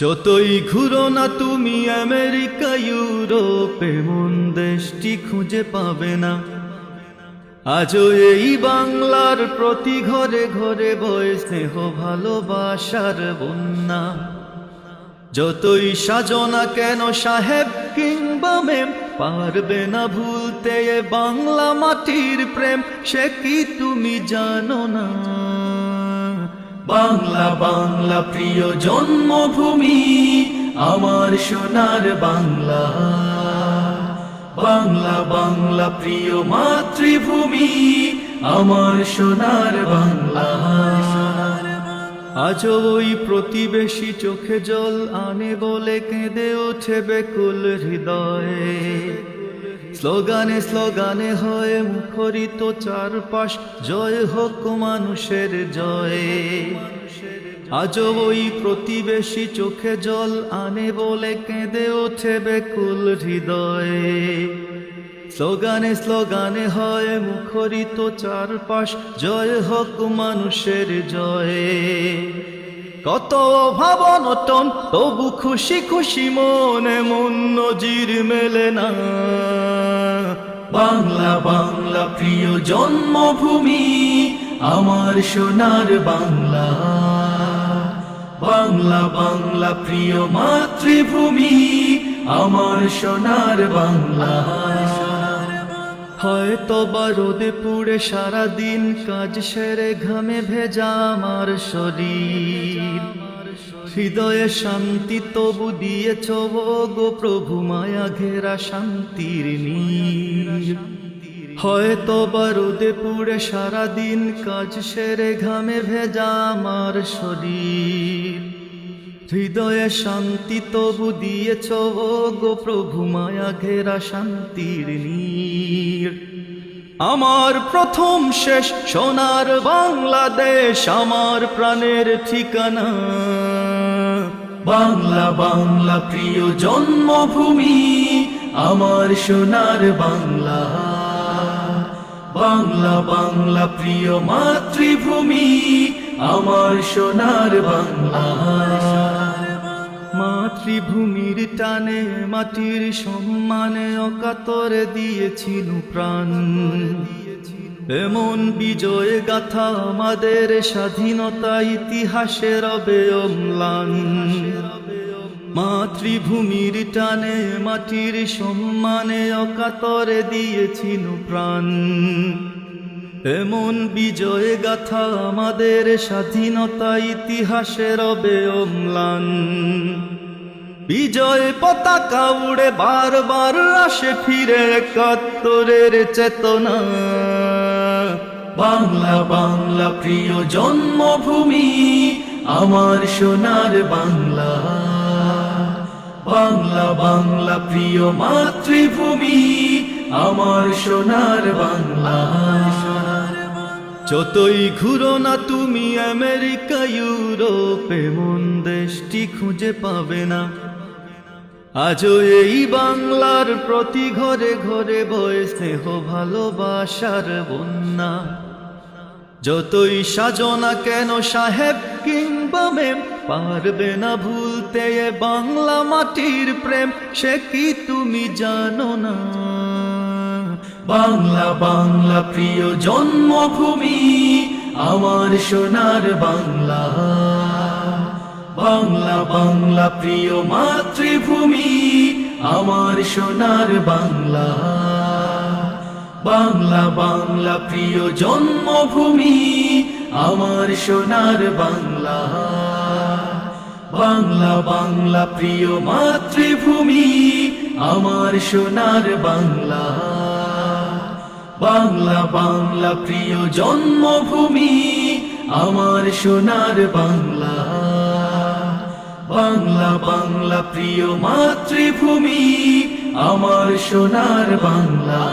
যতই ঘুরো না তুমি আমেরিকা, ইউরোপে মন দেশটি খুঁজে পাবে না। আজও এই বাংলার প্রতি ঘরে ঘরে বয় স্নেহ, ভালোবাসার বন্যা। যতই সাজনা কেন সাহেব কিংবা মেম, পারবে না ভুলতে বাংলা মাটির প্রেম, সে কি তুমি জানো না? বাংলা বাংলা প্রিয় জন্মভূমি, আমার সোনার বাংলা। বাংলা বাংলা প্রিয় মাতৃভূমি, আমার সোনার বাংলা। আজ ওই প্রতিবেশী চোখে জল আনে বলে কেঁদে ওঠে বেকুল হৃদয়ে। স্লোগানে স্লোগানে হয়ে মুখরিত চারপাশ। জয় হোক মানুষের জয়। আজ ওই প্রতিবেশী চোখে জল আনে বলে কেঁদে ওঠে বেকুল হৃদয়ে। স্লোগানে স্লোগানে হয় মুখরিত চারপাশ। জয় হোক মানুষের জয়ে। কত ভাবনটন তবু খুশি খুশি মনে মন নজির মেলে না। বাংলা বাংলা প্রিয় জন্মভূমি, আমার সোনার বাংলা। বাংলা বাংলা প্রিয় মাতৃভূমি, আমার সোনার বাংলা। হয়তো বা রোদে পুড়ে সারা দিন কাজ সেরে ঘামে ভেজা আমার শরীর। হৃদয়ে শান্তি তবু দিয়েছ গো প্রভু মায়া ঘেরা শান্তির নীর। হয়তো বা রোদে পুড়ে সারা দিন কাজ সেরে ঘামে ভেজা আমার শরীর। হৃদয়ে শান্তি তবু দিয়েছ গো প্রভু মায়া ঘেরা শান্তির নীর। আমার প্রথম শেষ সোনার বাংলাদেশ, আমার প্রাণের ঠিকানা। বাংলা বাংলা, প্রিয় জন্মভূমি, আমার সোনার বাংলা। বাংলা বাংলা, প্রিয় মাতৃভূমি আমার সোনার বাংলা। মাতৃভূমির টানে মাটির সম্মানে অকাতরে দিয়েছিল প্রাণ। এমন বিজয় গাথা আমাদের স্বাধীনতা ইতিহাসে রবে অম্লান মাতৃভূমির টানে মাটির সম্মানে অকাতরে দিয়েছিল প্রাণ। এমন বিজয় গাথা আমাদের স্বাধীনতা ইতিহাসে রবে অম্লান বিজয় পতাকা উড়ে বারবার আসে ফিরে একাত্তরের চেতনা। বাংলা বাংলা, প্রিয় জন্মভূমি, আমার সোনার বাংলা। বাংলা বাংলা, প্রিয় মাতৃভূমি, আমার সোনার বাংলা। যতই ঘুরো না তুমি আমেরিকা, ইউরোপে মন দেশটি খুঁজে পাবে না। আজও এই বাংলার প্রতি ঘরে ঘরে বয়ে স্নেহ, ভালোবাসার বন্যা। যতই সাজনা কেন সাহেব কিংবা মেম, পারবে না ভুলতে বাংলা মাটির প্রেম, সে কি তুমি জানো না? বাংলা বাংলা প্রিয় জন্মভূমি, আমার সোনার বাংলা। বাংলা বাংলা প্রিয় মাতৃভূমি, আমার সোনার বাংলা। বাংলা বাংলা প্রিয় জন্মভূমি, আমার সোনার বাংলা। বাংলা বাংলা প্রিয় মাতৃভূমি, আমার সোনার বাংলা। বাংলা বাংলা প্রিয় জন্মভূমি আমার সোনার বাংলা। বাংলা বাংলা প্রিয় মাতৃভূমি আমার সোনার বাংলা।